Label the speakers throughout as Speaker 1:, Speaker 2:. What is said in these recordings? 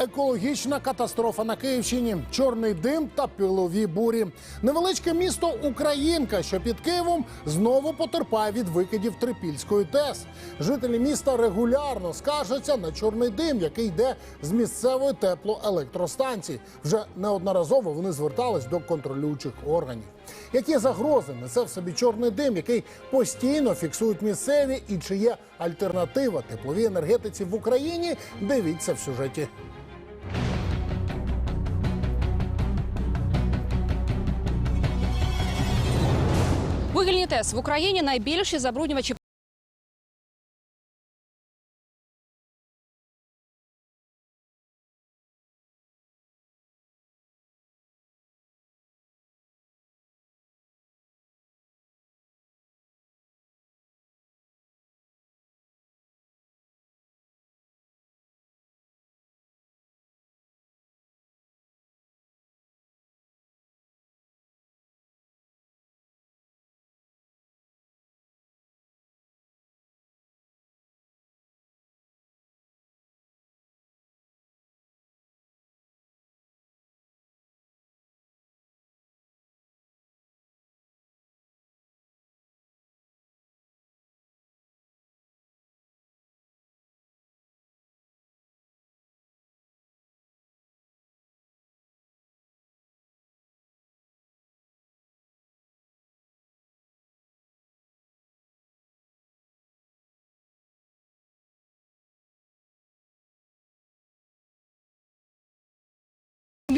Speaker 1: Екологічна катастрофа на Київщині, чорний дим та пилові бурі. Невеличке місто Українка, що під Києвом знову потерпає від викидів Трипільської ТЕС. Жителі міста регулярно скаржаться на чорний дим, який йде з місцевої теплоелектростанції. Вже неодноразово вони звертались до контролюючих органів. Які загрози несе в собі чорний дим, який постійно фіксують місцеві, і чи є альтернатива тепловій енергетиці в Україні? Дивіться в сюжеті.
Speaker 2: Вугільні ТЕС в Україні найбільші забруднювачі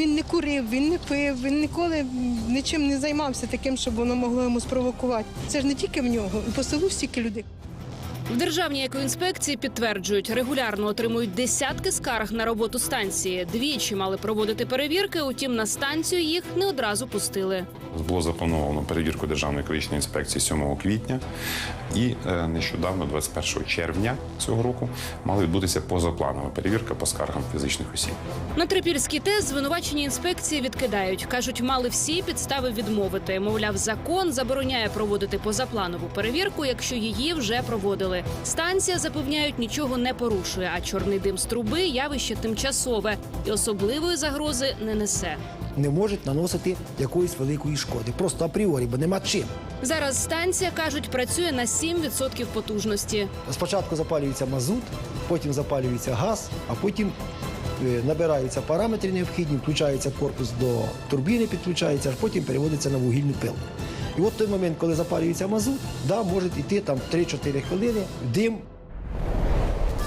Speaker 3: Він не курив, він не пив, він ніколи нічим не займався таким, щоб воно могло йому спровокувати. Це ж не тільки в нього, і по селу стільки людей.
Speaker 2: В державній екоінспекції підтверджують, регулярно отримують десятки скарг на роботу станції. Двічі мали проводити перевірки. Утім, на станцію їх не одразу пустили.
Speaker 4: Було заплановано перевірку Державної екологічної інспекції 7 квітня, і е, нещодавно, 21 червня цього року, мала відбутися позапланова перевірка по скаргам фізичних осіб.
Speaker 2: На трипільський ТЕС звинувачені інспекції відкидають. кажуть, мали всі підстави відмовити. Мовляв, закон забороняє проводити позапланову перевірку, якщо її вже проводили. Станція запевняють, нічого не порушує. А чорний дим з труби явище тимчасове і особливої загрози не несе.
Speaker 5: не можуть наносити якоїсь великої шкоди. Просто апріорі, бо нема чим.
Speaker 2: Зараз станція кажуть працює на 7% потужності.
Speaker 5: Спочатку запалюється мазут, потім запалюється газ, а потім е, набираються параметри необхідні, включається корпус до турбіни, підключається, аж потім переводиться на вугільну пилку. І от той момент, коли запалюється мазут, да, може йти там 3-4 хвилини, дим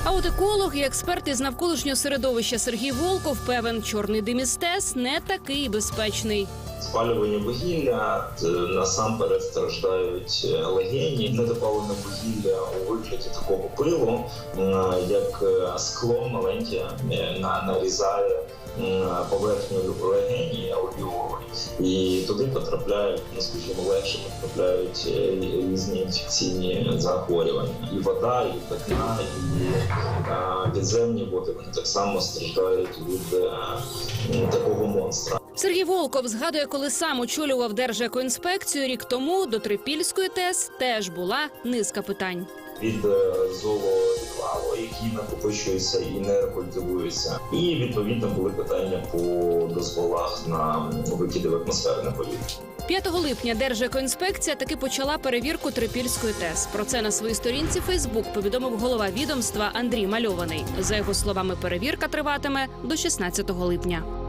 Speaker 2: А от еколог і експерт із навколишнього середовища Сергій Волков певен, чорний дим із ТЕС не такий безпечний.
Speaker 6: Спалювання вугілля е, насамперед страждають е, легені. Недопалене вугілля у вигляді такого пилу, як е, скло маленьке на- нарізає м, поверхню легені альвеоли. і туди потрапляють, ну скажімо, легше потрапляють е, різні інфекційні захворювання. І вода, і питна, і е, підземні води вони так само страждають від е, м, такого монстра.
Speaker 2: Сергій Волков згадує, коли сам очолював Держекоінспекцію рік тому до Трипільської ТЕС теж була низка питань.
Speaker 6: від е, зоовідвалу, які накопичуються і не рекультивуються. І відповідно були питання по дозволах на викиди в атмосферне повітря.
Speaker 2: 5 липня Держекоінспекція таки почала перевірку Трипільської ТЕС. Про це на своїй сторінці Фейсбук повідомив голова відомства Андрій Мальований. За його словами, перевірка триватиме до 16 липня.